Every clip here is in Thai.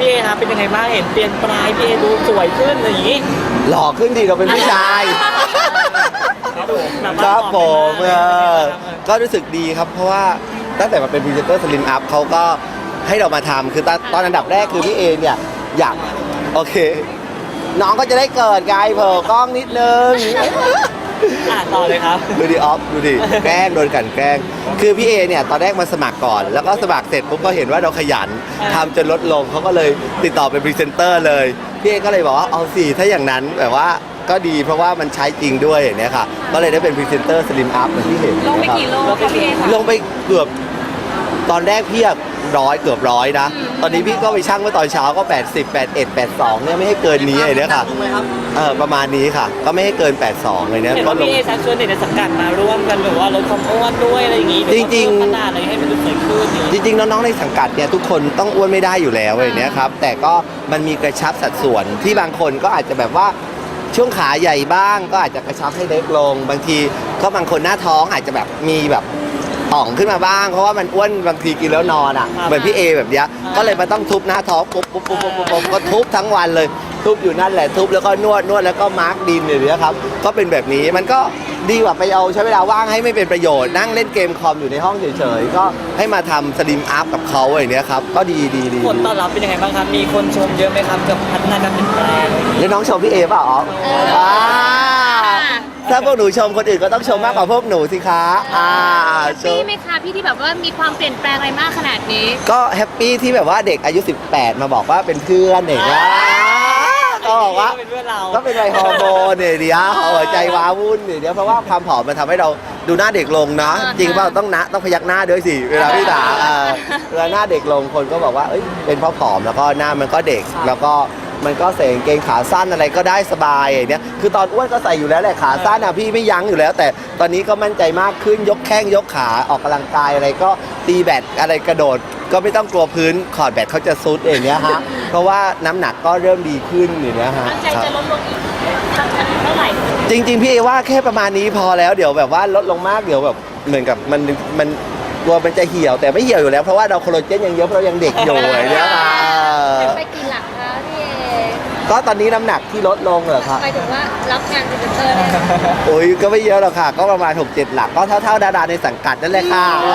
พี่เอครับเป็นยังไงบ้างเห็นเปลี่ยนปลายพี่เอดูสวยขึ้นอะไรอย่างนี้หล่อขึ้นดีเราเป็นผู้ชาย ครับผมแบบคว่ารับผมหเอล่ออขึ้นมากเลยก็รู้สึกดีครับ เพราะว่าตั้งแต่มาเป็นพรีเซนเตอร์สลิมอัพเขาก็ให้เรามาทำคือตอนตอนอันดับแรกคือพี่เอเนี่ยอยาก โอเค น้องก็จะได้เกิดไงเผลอกล้องนิดนึง อ่านต่อเลยครับ ดูดิออฟดูดิ แกล้งโดนกลันแกล้ง คือพี่เอเนี่ยตอนแรกมาสมัครก่อน แล้วก็สมัครเสร็จปุ๊บก็เห็นว่าเราขยันอ่าทำจนลดลงเขาก็เลยติดต่อเป็นพรีเซนเตอร์เลย พี่เอก็เลยบอกว่าเอาสิถ้าอย่างนั้นแบบว่าก็ดีเพราะว่ามันใช้จริงด้วยอย่างเนี้ยค่ะ ก็เลยได้เป็นพรีเซนเตอร์สลิมอัพเหมือนที่เห็นลงไปนะครับ กี่โลคะพี่เอคะลงไปเกือบตอนแรกพี่อะ ร้อยเกือบร้อยนะ ตอนนี้พี่ก็ไปชั่งเมื่อตอนเช้าก็ 80 81 82เนี่ยไม่ให้เกินนี้เลยเนี่ยค่ะลงไหมครับเออประมาณนี้ค่ะ ก็ไม่ให้เกิน 82เลยเนี่ยเห็นก็ว่าลงพี่เอชักชวนเด็กในสังกัดมาร่วมกันแบบว่าลดความอ้วนด้วยอะไรอย่างนี้จริงๆๆขนาดอะไรให้มันดูสวยขึ้นอย่างจนี้ริงๆ น้องๆ ในสังกัดเนี่ยทุกคนต้องอ้วนไม่ได้อยู่แล้วอย่างเนี้ยครับ แต่ก็มันมีกระชับสัดส่วนที่บางคนก็อาจจะแบบว่าช่วงขาใหญ่บ้าง ก็อาจจะกระชับให้เล็กลง บางทีก็บางคนหน้าท้องอาจจะแบบมีแบบ อ่องขึ้นมาบ้าง เพราะว่ามันอ้วนบางทีกินแล้วนอนอะเหมือนพี่เอแบบเนี้ยก็เลยมาต้องทุบหน้าท้องปุ๊บปุ๊บปุ๊บปุ๊บปุ๊บปุ๊บก็ทุบทั้งวันเลย ทุบอยู่นั่นแหละทุบแล้วก็นวดนวดแล้วก็มาร์กดินอย่างเนี้ยครับก็เป็นแบบนี้มันก็ดีกว่าไปเอาใช้เวลาว่างให้ไม่เป็นประโยชน์นั่งเล่นเกมคอมอยู่ในห้องเฉยๆก็ให้มาทำสลิมอัพกับเขาอย่างเนี้ยครับก็ดีดีดีผลตอบรับเป็นยังไงบ้างครับ มีคนชมเยอะไหมครับกับพัฒนาการเปลี่ยนแปลง แล้วน้องชมพี่เอเปล่าอ๋ออ่า ถ้าพวกหนูชมคนอื่นก็ต้องชมมากกว่าพวกหนูสิคะอ่าแฮปชปี้มไหมคะพี่ที่แบบว่ามีความเปลี่ยนแปลงอะไรมากขนาดนี้ ก็แฮปปี้ที่แบบว่าเด็กอายุ 18 มาบอกว่าเป็นเพื่อนเด็กนะก็บอกว่า เป็นเพื่อนเราก็เป็นไรฮอร์โมนเนี่ยเดียวหัวใจว้าวุ่นเนี่ยเดียวเพราะว่าความผอมมันทำให้เราดูหน้าเด็กลงนะ อ่าจริงเปล่าต้องนะต้องพยักหน้าด้วยสิเวลาพี่ถามเออเวลาหน้าเด็กลงคนก็บอกว่าเอ้ยเป็นเพราะผอมแล้วก็หน้ามันก็เด็กแล้วก็ มันก็ใส่กางเกงขาสั้นอะไรก็ได้สบายอย่างเนี้ยคือตอนอ้วนก็ใส่อยู่แล้วแหละขาสั้นอะพี่ไม่ยั้งอยู่แล้ว แต่ตอนนี้ก็มั่นใจมากขึ้นยกแข้งยกขาออกกำลังกายอะไรก็ตีแบตอะไรกระโดด ก็ไม่ต้องกลัวพื้นขอดแบตเขาจะซุดอย่างเงี้ยฮะเพราะว่าน้ำหนักก็เริ่มดีขึ้นอย่างเงี้ยฮะตั้งใจครับจะลดลงอีกสักเท่าไหร่จริง ๆ พี่เอว่าแค่ประมาณนี้พอแล้วเดี๋ยวแบบว่าลดลงมากเดี๋ยวแบบเหมือนกับมันมันกลัวมันจะเหี่ยวแต่ไม่เหี่ยวอยู่แล้วเพราะว่าเราโคลลาเจนยังเยอะเพราะเรายังเด็กอยู่อย่างเนี่ยค่ะไปกี่หลักคะพี่เอ ก็ตอนนี้น้ำหนักที่ลดลงเหรอคะไปถึงว่ารับงานพรีเซนเตอร์เลยโอ้ยก็ไม่เยอะหรอกค่ะ ก็ประมาณ6-7หลักก็เท่าๆดาราในสังกัดนั่นแหละค่ะเอ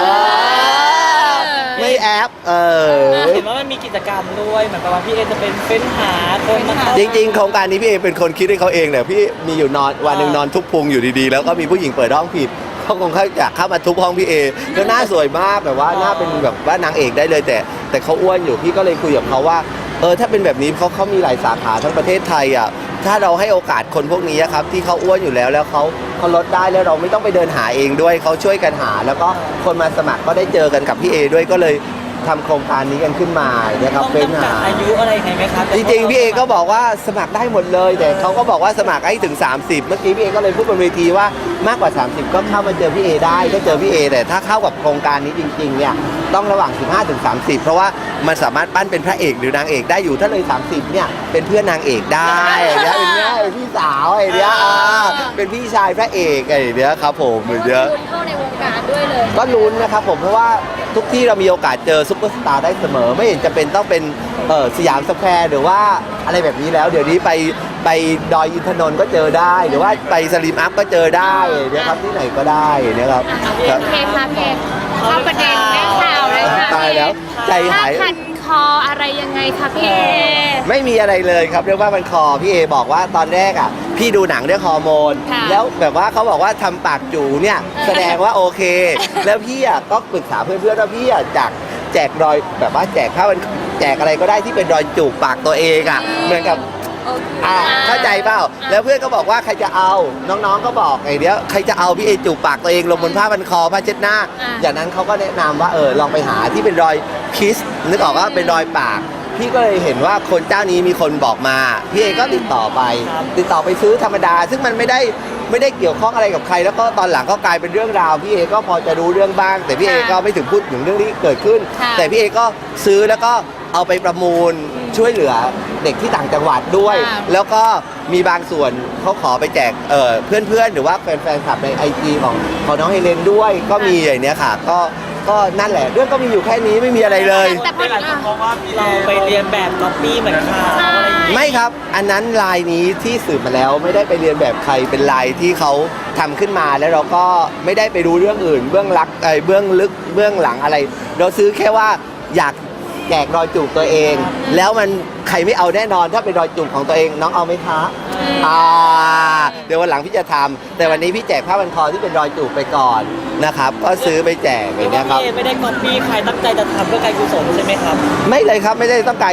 อไม่แอปเออเห็นว่ามันมีกิจกรรมด้วยเหมือนกับว่าพี่เอจะเป็นเฟ้นหาคนมาเข้า จริงๆโครงการนี้พี่เอเป็นคนคิดให้เขาเองเนี่ยพี่มีอยู่นอนวันหนึ่งนอนทุบพุงอยู่ดีๆ แล้วก็มีผู้หญิงเปิดห้องผิดเขาคงเขาอยากเข้ามาทุบห้องพี่เอแล้วหน้าสวยมากแบบว่าหน้าเป็นแบบว่านางเอกได้เลยแต่ แต่เขาอ้วนอยู่พี่ก็เลยคุยกับเขาว่า เออถ้าเป็นแบบนี้เขาเขามีหลายสาขาทั้งประเทศไทยอะถ้าเราให้โอกาสคนพวกนี้อะครับที่เขาอ้วนอยู่แล้วแล้วเขาเขาลดได้แล้วเราไม่ต้องไปเดินหาเองด้วยเขาช่วยกันหา แล้วก็คนมาสมัครก็ได้เจอกันกับพี่เอด้วยก็เลยทำโครงการนี้กันขึ้นมาเนี่ยครับต้องเป็นจำกัดหา อายุอะไรยังไงไหมครับจริงๆ พี่เอก็บอกว่าสมัครได้หมดเลย แต่เขาก็บอกว่าสมัครให้ถึง 30 เมื่อกี้พี่เอก็เลยพูดบนเวทีว่า มากกว่า 30 ก็เข้ามาเจอพี่เอได้ก็เจอพี่เอแต่ถ้าเข้ากับโครงการนี้จริงๆเนี่ยต้องระหว่าง 15ถึง30 เพราะว่ามันสามารถปั้นเป็นพระเอกหรือนางเอกได้อยู่ถ้าเลย 30เนี่ยเป็นเพื่อนนางเอกได้เนี่ยเป็นแม่เป็นพี่สาวไอ้เนี้ยอ่าเป็นพี่ชายพระเอกไอ้เนี้ยครับผมไอ้เนี้ยคุณเข้าในวงการด้วยเลย ก็ลุ้นนะครับผมเพราะว่าทุกที่เรามีโอกาสเจอซุปเปอร์สตาร์ได้เสมอ ไม่เห็นจะเป็นต้องเป็นเออสยามสแควร์หรือว่าอะไรแบบนี้แล้ว เดี๋ยวนี้ไป ไปดอยอินทนนท์ก็เจอได้ หรือว่าไปสลิมอัพก็เจอได้เนี่ยครับที่ไหนก็ได้นะครับครับโอเคค่ะพี่เอเข้าประเด็นแม่ข่าวเลยค่ะตายแล้วใจหายผ้าพันคออะไรยังไงคะพี่เอไม่มีอะไรเลยครับเรียกว่ามันคอพี่เอบอกว่าตอนแรกอะ พี่ดูหนังเรื่องฮอร์โมน ค่ะแล้วแบบว่าเขาบอกว่าทำปากจูเนี่ยเออแสดงว่าโอเค แล้วพี่อะก็ปรึกษาเพื่อนๆว่าพี่อะจากแจกรอยแบบว่าแจกผ้ามันแจกอะไรก็ได้ที่เป็นรอยจูบปากตัวเองอะ เหมือนกับโอเคอ่าเข้าใจเปล่า แล้วเพื่อนก็บอกว่าใครจะเอาน้องๆก็บอกไอ้เดียวใครจะเอาพี่เอจูบปากตัวเองลงบนผ้าพันคอผ้าเช็ดหน้าอ่าอย่างนั้นเขาก็แนะนำว่าเออลองไปหาที่เป็นรอยคิสนึกออกว่าเป็นรอยปากพี่ก็เลยเห็นว่าคนเจ้านี้มีคนบอกมาพี่เอก็ติดต่อไป ติดต่อไปซื้อธรรมดา ซึ่งมันไม่ได้ไม่ได้เกี่ยวข้องอะไรกับใคร แล้วก็ตอนหลังก็กลายเป็นเรื่องราวพี่เอก็พอจะรู้เรื่องบ้าง แต่พี่เอก็ไม่ถึงพูดถึงเรื่องที่เกิดขึ้นค่ะแต่พี่เอก็ซื้อแล้วก็เอาไปประมูล ช่วยเหลือเด็กที่ต่างจังหวัดด้วย ค่ะ แล้วก็มีบางส่วนเขาขอไปแจกเอ่อเพื่อนๆ หรือว่าแฟนๆคลับในไอจีของของน้องเฮเลนด้วย ก็มีอย่างเนี้ยค่ะ ก็ก็นั่นแหละ เรื่องก็มีอยู่แค่นี้ไม่มีอะไรเลย แต่พอหลายคนมองว่าเราไปเรียนแบบก๊อปปี้เหมือนเขาอะไรอย่างเงี้ยไม่ครับ อันนั้นลายนี้ที่สืบมาแล้วไม่ได้ไปเรียนแบบใครเป็นลายที่เขาทำขึ้นมาแล้วเราก็ไม่ได้ไปรู้เรื่องอื่น เบื้องลักเอ้ยเบื้องลึกเบื้องหลังอะไร เราซื้อแค่ว่าอยาก แจกรอยจูบตัวเอง แล้วมันใครไม่เอาแน่นอนถ้าเป็นรอยจูบของตัวเองน้องเอาไหมคะอ่าเดี๋ยววันหลังพี่จะทำแต่วันนี้พี่แจกผ้าพันคอที่เป็นรอยจูบไปก่อนนะครับ ก็ซื้อไปแจกอย่างเงี้ยครับ พี่เอไม่ได้ก๊อปปี้ใครตั้งใจจะทำเพื่อการกุศลใช่ไหมครับ ไม่เลยครับไม่ได้ตั้งใจ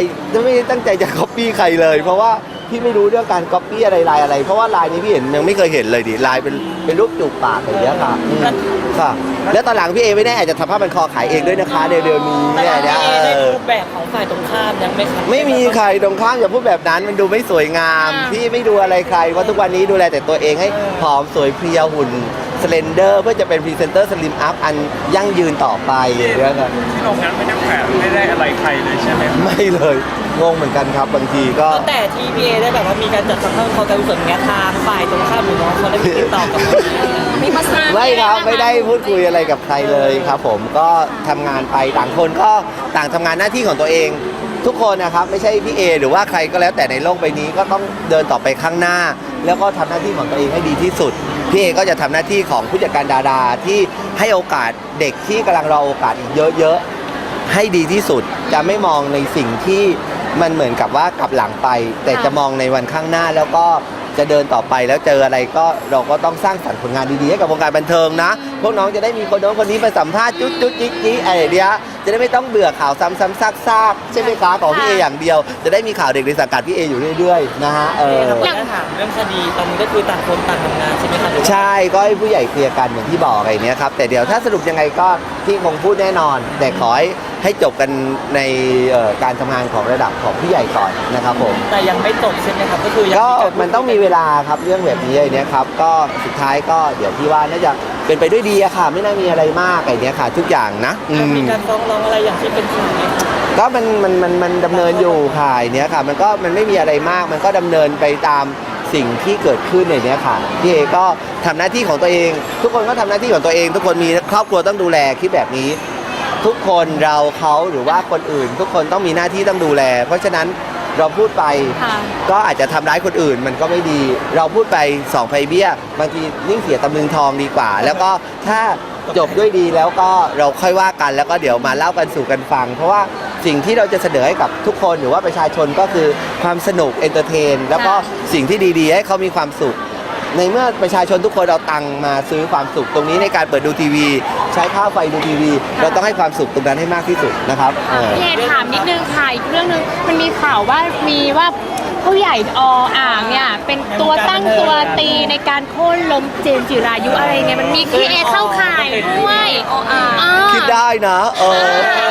ไม่ได้ตั้งใจจะก๊อปปี้ใครเลย เพราะว่าพี่ไม่รู้เรื่องการก๊อปปี้อะไรลายอะไร เพราะว่าลายนี้พี่เห็นยังไม่เคยเห็นเลยดิลายเป็นเป็นรูปจูบปากอย่างเงี้ยค่ะอืม ค่ะ แล้วตอนหลังพี่เอไม่แน่อาจจะทำผ้าพันคอขายเองด้วยนะคะเร็วๆนี้แต่เนี่ยว่าเนี่ยพี่เอได้อรูปแบบของฝ่ายตรงข้ามยังไหม่ครับไม่มีใครตรงข้ามอย่าพูดแบบนั้นมันดูไม่สวยงาม พี่ไม่ดูอะไรใครเพราะทุกวันนี้ดูแลแต่ตัวเองให้ผอมสวยเพรียวหุ่นสเลนเดอร์เพื่อจะเป็นพรีเซนเตอร์สลิมอัพอันยั่งยืนต่อไปอย่างเงี้ยครับที่โรงงานไม่ได้แขวนไม่ได้อะไรใครเลยใช่ไหมไม่เลยงงเหมือนกันครับบางทีก็ ตั้งแต่ที่พี่เอได้แบบว่ามีการจัดทำเรื่องของการกุศลเงี้ยทางฝ่ายตรงข้ามหรือน้องเขาได้มีติดต่อกับเรามีมาสร้างไม่ครับไม่ได้พูดคุยอะไรกับใครเลยครับผมก็ทำงานไปต่างคนก็ต่างทำงานหน้าที่ของตัวเอง ทุกคนนะครับไม่ใช่พี่เอหรือว่าใครก็แล้วแต่ในโลกใบนี้ก็ต้องเดินต่อไปข้างหน้า แล้วก็ทำหน้าที่ของตัวเองให้ดีที่สุด พี่เอก็จะทำหน้าที่ของผู้จัดการดาราที่ให้โอกาสเด็กที่กำลังรอโอกาสอีกเยอะๆ ให้ดีที่สุด จะไม่มองในสิ่งที่มันเหมือนกับว่ากลับหลังไป แต่จะมองในวันข้างหน้าแล้วก็ จะเดินต่อไปแล้วเจออะไรก็เราก็ต้องสร้างสรรค์ผลงานดีๆให้กับวงการบันเทิงนะ พวกน้องจะได้มีคนโน้นคนนี้มาสัมภาษณ์จุ๊ดจุ๊ดจิ๊กจิ๊กอะไรเดียวจะได้ไม่ต้องเบื่อข่าวซ้ำซ้ำซากซากๆใช่ไหมคะของพี่เออย่างเดียว จะได้มีข่าวเด็กในสังกัดพี่เออยู่เรื่อยๆนะฮะเอเอออครับผมจะถามเรื่องคดีตอนนี้ก็คือต่างคนต่างทำงานใช่ไหมครับหรือว่าใช่ก็ให้ผู้ใหญ่เคลียร์กันอย่างที่บอกอะไรเนี้ยครับแต่เดี๋ยวถ้าสรุปยังไงก็พี่คงพูดแน่นอน แต่ขอให้ ให้จบกันในเอ่อการทำงานของระดับของผู้ใหญ่ก่อนนะครับผม แต่ยังไม่จบใช่ไหมครับ ก็คือยังก็ารมันต้องมีเวลาครับเรื่องแบบนี้ไอ้เนี้ยครับก็สุดท้ายก็เดี๋ยวพี่ว่าน่าจะเป็นไปด้วยดีอะค่ะ ไม่น่ามีอะไรมากไอ้เนี้ยค่ะ ทุกอย่างนะอืจะมมีการฟ้องร้องอะไรอย่างที่เป็นข่าวไหมครับก็มันมันมันมันดำเนินอยู่ค่ะไอ้เนี้ยค่ะ มันก็มันไม่มีอะไรมาก มันก็ดำเนินไปตามสิ่งที่เกิดขึ้นในเนี้ยค่ะพี่เอก็ทำหน้าที่ของตัวเอง ทุกคนก็ทำหน้าที่ของตัวเอง ทุกคนมีครอบครัวต้องดูแลคิดแบบนี้ ทุกคนเราเขาหรือว่าคนอื่น ทุกคนต้องมีหน้าที่ต้องดูแล เพราะฉะนั้นเราพูดไปค่ะก็อาจจะทำร้ายคนอื่นมันก็ไม่ดี เราพูดไปสองไพเบี้ย บางทียิ่งเสียตำลึงทองดีกว่า แล้วก็ถ้าจบด้วยดีแล้วก็เราค่อยว่ากันแล้วก็เดี๋ยวมาเล่ากันสู่กันฟัง เพราะว่าสิ่งที่เราจะเสนอให้กับทุกคนหรือว่าประชาชนก็คือความสนุกเอนเตอร์เทน แล้วก็สิ่งที่ดีๆ ให้เขามีความสุข ในเมื่อประชาชนทุกคนเอาตังค์มาซื้อความสุขตรงนี้ในการเปิดดูทีวี ใช้ค่าไฟดูทีวี เราต้องให้ความสุขตรงนั้นให้มากที่สุดนะครับเออ พี่เอถามนิดนึงค่ะอีกเรื่องหนึงมันมีข่าวว่ามีว่าผู้ใหญ่ออ่างเนี่ยเป็นตัวตั้งตัวตีในการโค่นล้มเจมส์จิรายุอะไรเนี่ยมันมีพี่เอเข้าข่ายด้วยออ่างคิดได้นะเอ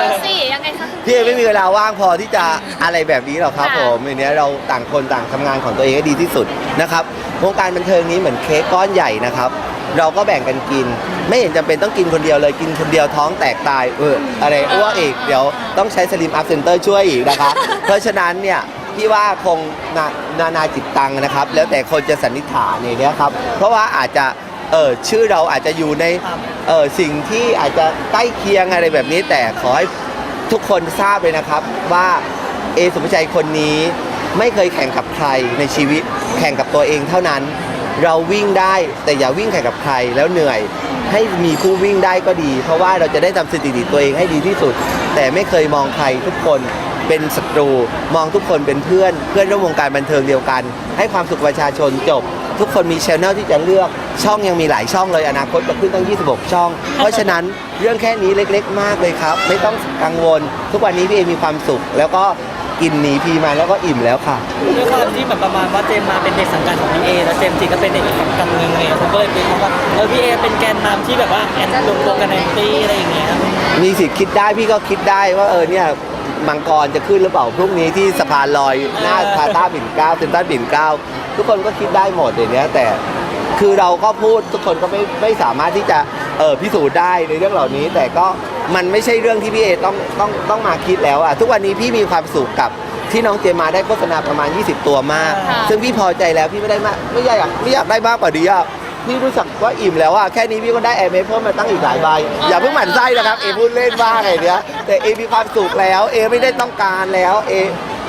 อสิยังไงคะคุณ พี่เอไม่มีเวลาว่างพอที่จะอะไรแบบนี้หรอกครับค่ะ ผมอันเนี้ยเราต่างคนต่างทำงานของตัวเองให้ดีที่สุดนะครับวงการบันเทิงนี้เหมือนเค้กก้อนใหญ่นะครับ เราก็แบ่งกันกิน ไม่เห็นจำเป็นต้องกินคนเดียวเลยกินคนเดียวท้องแตกตายเอออะไรอ้วกอีกเดี๋ยวต้องใช้สลิมอัพเซนเตอร์ช่วยอีกนะคะเพราะฉะนั้นเนี่ยพี่ว่าคงนานานาจิตตังนะครับ แล้วแต่คนจะสันนิษฐานเนี่ยนะครับเพราะว่าอาจจะเออชื่อเราอาจจะอยู่ในครับเออสิ่งที่อาจจะใกล้เคียงอะไรแบบนี้แต่ขอให้ ทุกคนทราบเลยนะครับว่าเอสุภาชัยคนนี้ไม่เคยแข่งกับใครในชีวิต แข่งกับตัวเองเท่านั้น เราวิ่งได้แต่อย่าวิ่งแข่งกับใครแล้วเหนื่อย ให้มีคู่วิ่งได้ก็ดี เพราะว่าเราจะได้ทำสถิติตัวเองให้ดีที่สุด แต่ไม่เคยมองใครทุกคนเป็นศัตรู มองทุกคนเป็นเพื่อน เพื่อนร่วมวงการบันเทิงเดียวกัน ให้ความสุขประชาชนจบ ทุกคนมีช anel ที่จะเลือกช่องยังมีหลายช่องเลยอนาคตจะขึ้นตั้ง 26 ช่อง เพราะฉะนั้นเรื่องแค่นี้เล็กๆ มากเลยครับ ไม่ต้องกังวล ทุกวันนี้พี่เอมีความสุข แล้วก็กินหนีพีมาแล้วก็อิ่มแล้วค่ะด้วยความที่แบบประมาณว่าเจมมาเป็นเด็กสังกัดของพี่เอแล้วเจมจริงก็เป็นเด็กอีกสังกัดหนึ่งเลยผมก็เลยเป็นว่าเออพี่เอเป็นแกนนำที่แบบว่าแอนรวมตัวกันในตีอะไรอย่างเงี้ยมีสิทธิ์คิดได้พี่ก็คิดได้ว่าเออเนี่ยมังกรจะขึ้นหรือเปล่าพรุ่งนี้ที่สะพานลอยหน้าพาต้าปิ่นเกล้าเซ็นทรัลปิ่นเกล้า ทุกคนก็คิดได้หมดอย่างเนี้ยแต่คือเราก็พูดทุกคนก็ไม่ไม่สามารถที่จะเออพิสูจน์ได้ในเรื่องเหล่านี้ แต่ก็มันไม่ใช่เรื่องที่พี่เอต้องต้องต้องมาคิดแล้วอะทุกวันนี้พี่มีความสุขกับที่น้องเจมมาได้โฆษณาประมาณ 20 ตัวมาก ค่ะ ซึ่งพี่พอใจแล้วพี่ไม่ได้มากไม่อยากไม่อยากได้มากกว่านี้อะพี่รู้สึกว่าอิ่มแล้วอะแค่นี้พี่ก็ได้แอร์เมสเพิ่มมาตั้งอีกหลายใบอย่าเพิ่งหมั่นไส้นะครับเอพูดเล่นบ้างไงเนี้ยแต่เอมีความสุขแล้วเอไม่ได้ต้องการแล้วเอ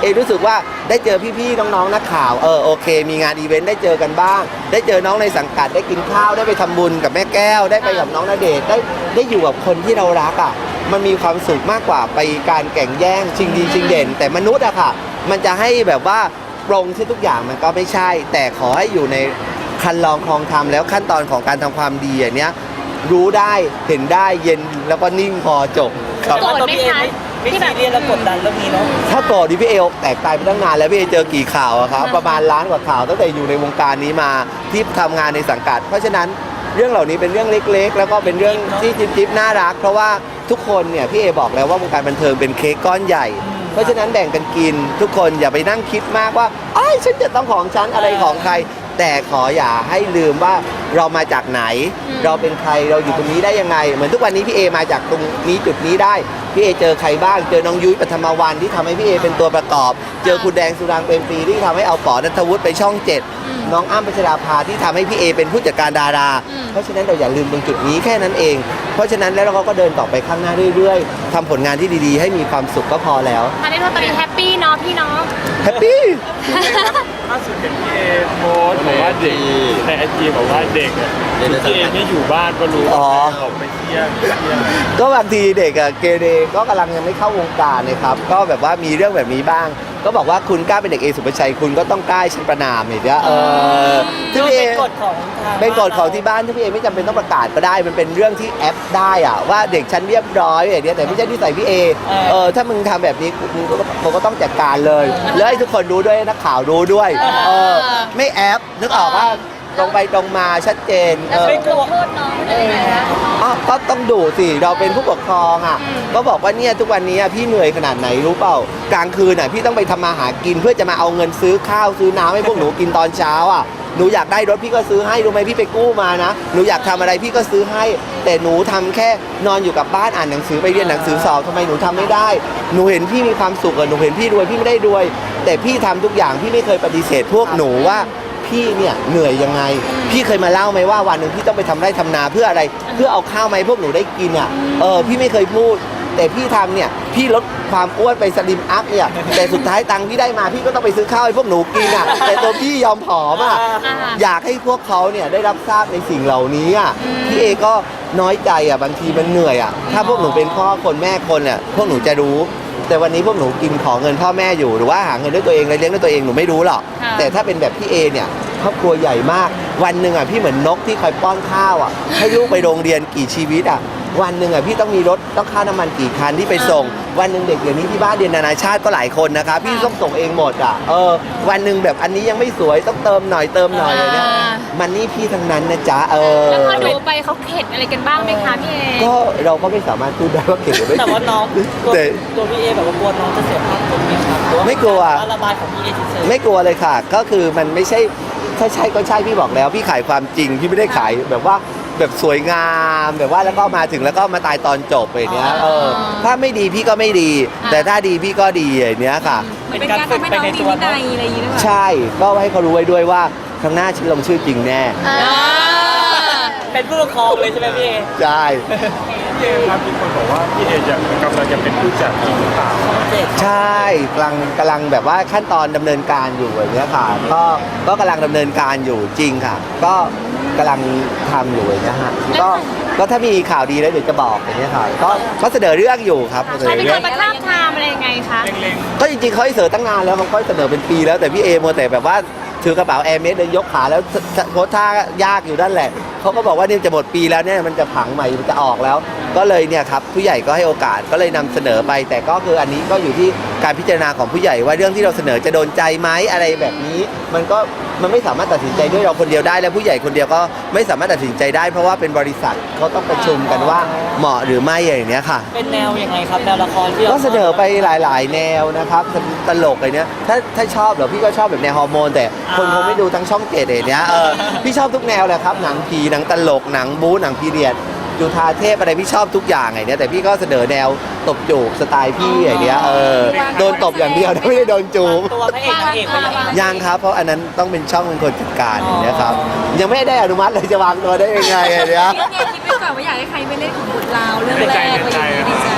เอรู้สึกว่าได้เจอพี่ๆน้องๆนักข่าวเออโอเค มีงานอีเวนต์ได้เจอกันบ้าง ได้เจอน้องในสังกัดได้กินข้าวได้ไปทำบุญกับแม่แก้ว ได้ไปกับน้องณเดชได้ได้อยู่กับคนที่เรารักอะมันมีความสุขมากกว่าไปการแข่งแย่งชิงดีชิงเด่น แต่มนุษย์อะค่ะ มันจะให้แบบว่าปรงที่ทุกอย่างมันก็ไม่ใช่ แต่ขอให้อยู่ในคันลองคลองธรรมแล้วขั้นตอนของการทำความดีอย่างเนี้ยรู้ได้เห็นได้เย็นแล้วก็นิ่งพอจบครับโกรธไหมคะ ไม่ที่แบบซีเรียสแล้วกดดันเรื่องนี้เนาะถ้าโกรธดิพี่เอลแตกตายไปตั้งนานแล้วพี่เอเจอกี่ข่าวอะครับประมาณล้านกว่าข่าวตั้งแต่อยู่ในวงการนี้มาที่ทำงานในสังกัด เพราะฉะนั้นเรื่องเหล่านี้เป็นเรื่องเล็ก ๆ แล้วก็เป็นเรื่องที่จิ๊บๆน่ารัก เพราะว่าทุกคนเนี่ยพี่เอบอกแล้วว่าวงการบันเทิงเป็นเค้กก้อนใหญ่ เพราะฉะนั้นแบ่งกันกินทุกคนอย่าไปนั่งคิดมากว่าอ้ายฉันจะต้องของฉันอะไรของใคร แต่ขออย่าให้ลืมว่าเรามาจากไหนอืมเราเป็นใครเราอยู่ตรงนี้ได้ยังไง เหมือนทุกวันนี้พี่เอมาจากตรงนี้จุดนี้ได้พี่เอเจอใครบ้าง เจอน้องยุ้ยปฐมวันที่ทำให้พี่เอเป็นตัวประกอบ เจอคุณแดงสุรางเป็นปรีที่ทำให้เอาป๋อนัทวุฒิไปช่องเจ็ดอืมน้องอ้ำพัชราภาที่ทำให้พี่เอเป็นผู้จัดการดาราอืมเพราะฉะนั้นเราอย่าลืมตรงจุดนี้แค่นั้นเอง เพราะฉะนั้นแล้วเราก็เดินต่อไปข้างหน้าเรื่อยๆทำผลงานที่ดีๆ ให้มีความสุขก็พอแล้วตอนนี้เราตอนนี้แฮปปี้เนาะพี่เนาะแฮปปี้ล่าสุดเห็นพี่เอโพสต์บอกว่าเด็กในไอจีบอกว่าเด็กอะพี่เอไม่อยู่บ้านก็รู้อ๋อ ออกไปเที่ยวเที่ยวก็บางทีเด็กอะเกเรก็กำลังยังไม่เข้าวงการเลยครับ ก็แบบว่ามีเรื่องแบบนี้บ้าง ก็บอกว่าคุณกล้าเป็นเด็กเอสุภาชัยคุณก็ต้องกล้าให้ฉันประนามอย่างเงี้ยเออที่พี่เอเป็นกฎของทางเป็นกฎของที่บ้านที่พี่เอไม่จำเป็นต้องประกาศก็ได้ มันเป็นเรื่องที่แอปได้อะว่าเด็กฉันเรียบร้อยอย่างเงี้ยแต่ไม่ใช่ที่ใส่พี่เอเออถ้ามึงทำแบบนี้มึงก็มึงก็ต้องจัดการเลย แล้วให้ทุกคนรู้ด้วยนักข่าวรู้ด้วยเออไม่แอปนึกออกว่า ตรงไปตรงมาชัดเจนเออไม่กลัวโทษน้องได้ไหมคะอ้าวก็ต้องดูสิ เราเป็นผู้ปกครองอะ ก็บอกว่าเนี่ยทุกวันนี้พี่เหนื่อยขนาดไหนรู้เปล่า กลางคืนอะพี่ต้องไปทำมาหากินเพื่อจะมาเอาเงินซื้อข้าวซื้อน้ำให้พวกหนูกินตอนเช้าอะ หนูอยากได้รถพี่ก็ซื้อให้รู้ไหมพี่ไปกู้มานะ หนูอยากทำอะไรพี่ก็ซื้อให้ แต่หนูทำแค่นอนอยู่กับบ้านอ่านหนังสือไปเรียนหนังสือสอบทำไมหนูทำไม่ได้ หนูเห็นพี่มีความสุขอะหนูเห็นพี่รวยพี่ไม่ได้รวย แต่พี่ทำทุกอย่างพี่ไม่เคยปฏิเสธพวกหนูว่า พี่เนี่ยเหนื่อยยังไง พี่เคยมาเล่าไหมว่าวันหนึ่งพี่ต้องไปทำไร่ทำนาเพื่ออะไร เพื่อเอาข้าวมาให้พวกหนูได้กินอะเออพี่ไม่เคยพูด แต่พี่ทำเนี่ยพี่ลดความอ้วนไปสลิมอัพเนี่ยแต่สุดท้ายตังค์ที่ได้มาพี่ก็ต้องไปซื้อข้าวให้พวกหนูกินอะแต่ตัวพี่ยอมผอมอะ อ่า อยากให้พวกเขาเนี่ยได้รับทราบในสิ่งเหล่านี้อะอืมพี่เอก็น้อยใจอะบางทีมันเหนื่อยอะถ้าพวกหนูเป็นพ่อคนแม่คนเนี่ยพวกหนูจะรู้ แต่วันนี้พวกหนูกินขอเงินพ่อแม่อยู่หรือว่าหาเงินด้วยตัวเองเลยเลี้ยงด้วยตัวเองหนูไม่รู้หรอก ค่ะ แต่ถ้าเป็นแบบพี่เอเนี่ยครอบครัวใหญ่มาก วันหนึ่งอะพี่เหมือนนกที่คอยป้อนข้าวอะให้ลูกไปโรงเรียนกี่ชีวิตอะ วันหนึ่งอะพี่ต้องมีรถต้องค่าน้ำมันกี่คันที่ไปส่ง วันหนึ่งเด็กเดี๋ยวนี้ที่บ้านเรียนนานาชาติก็หลายคนนะคะพี่ต้องส่งเองหมดอะเออวันหนึ่งแบบอันนี้ยังไม่สวยต้องเติมหน่อยเติมหน่อยอะไรเนี่ยอ่า มันนี่พี่ทั้งนั้นนะจ๊ะเออแล้วพอดูไปเขาเข็ดอะไรกันบ้างไหมคะพี่เอก็เราก็ไม่สามารถพูดได้ว่าเก่งหรือไม่แต่ว่าน้องตัวแต่ตัวพี่เอแบบว่ากลัวน้องจะเสียภาพลักษณ์ไหมครับหรือว่าไม่กลัว ระบายของพี่เอเฉยๆ ไม่กลัวเลยค่ะ ก็คือมันไม่ใช่ถ้าใช่ก็ใช่พี่บอกแล้ว พี่ขายความจริงพี่ไม่ได้ขายแบบว่า แบบสวยงามแบบว่าแล้วก็มาถึงแล้วก็มาตายตอนจบอย่างเนี้ยเออถ้าไม่ดีพี่ก็ไม่ดี แต่ถ้าดีพี่ก็ดีอย่างเนี้ยค่ะเป็นการฝึกไปในตัวเนอะใช่ก็ให้เขารู้ไว้ด้วยว่าครั้งหน้าฉันลงชื่อจริงแน่ อ่า เป็นผู้ปกครองเลยใช่ไหมพี่เอ ใช่ พี่เอครับมีคนบอกว่าพี่เอจะกำลังจะเป็นผู้จัดจริงหรือเปล่าเจ็ดใช่กำลังกำลังแบบว่าขั้นตอนดำเนินการอยู่อย่างเงี้ยค่ะ ก็ก็กำลังดำเนินการอยู่จริงค่ะ ก็กำลังทำอยู่อย่างเงี้ยฮะก็ก็ถ้ามีข่าวดีแล้วเดี๋ยวจะบอกอย่างเงี้ยค่ะ ก็ก็เสนอเรื่องอยู่ครับเสนใครอเป็นเรื่คองนประทับทามอะไรยังไงคะ เล็งก็จริงๆเขาให้เสนอตั้งนานแล้วมันก็เสนอเป็นปีแล้วแต่พี่เอมัวแต่แบบว่าถือกระเป๋าแอร์เมสเดินยกขาแล้วโพสท่ายากอยู่นั่นแหละเขาก็บอกว่าเนี่ยจะหมดปีแล้วเนี่ยมันจะผังใหม่มันจะออกแล้วก็เลยเนี่ยครับผู้ใหญ่ก็ให้โอกาสก็เลยนำเสนอไป แต่ก็คืออันนี้ก็อยู่ที่การพิจารณาของผู้ใหญ่ว่าเรื่องที่เราเสนอจะโดนใจไหมอะไรแบบนี้ มันก็มันไม่สามารถตัดสินใจด้วยเราคนเดียวได้ และผู้ใหญ่คนเดียวก็ไม่สามารถตัดสินใจได้ เพราะว่าเป็นบริษัทเขาต้องประชุมกันว่าเหมาะหรือไม่อย่างเนี้ยค่ะ เป็นแนวยังไงครับแนวละครที่ราก็เสนอไปหลาย ๆ แนวนะครับตลกอะไรเนี้ยถ้าถ้าชอบเหรอพี่ก็ชอบแบบแนวฮอร์โมนแต่คนคงไม่ดูทั้งช่องเจ็ดเลยเนี้ยเออพี่ชอบทุกแนวเลยครับหนังผีหนังตลกหนังบู๊หนังพีเรียด จุธาเทพอะไรพี่ชอบทุกอย่างไงเนี่ยแต่พี่ก็เสนอแนวตบจูบสไตล์พี่ไงเนี้ยเออโดนตบอย่างเดียวนะไม่ได้โดนจูบตัวพระเอกนางเอกไปยังไงยังครับ เพราะอันนั้นต้องเป็นช่องเป็นคนจัดการอย่างเนี้ยครับยังไม่ได้อนุมัติเลยจะวางตัวได้ยังไงอันเนี้ยคิดไงคิดไปก่อนว่าอยากให้ใครไม่เล่นของบุตรเราเรื่องแรกก็ยังดีใจ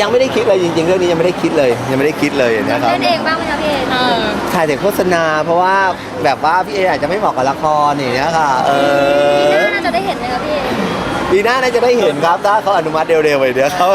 ยังไม่ได้คิดเลยจริง ๆ เรื่องนี้ยังไม่ได้คิดเลย ยังไม่ได้คิดเลยอย่างเนี้ยครับเล่นเองบ้างไหมคะพี่เอเออถ่ายแต่โฆษณาเพราะว่าแบบว่าพี่เออาจจะไม่เหมาะกับละครอย่างเนี้ยค่ะ เออน่าจะได้เห็นไหมคะพี่เอ ปีหน้าน่าจะได้เห็นครับถ้าเขาอนุมัติเร็วๆไปเดี๋ยวเขา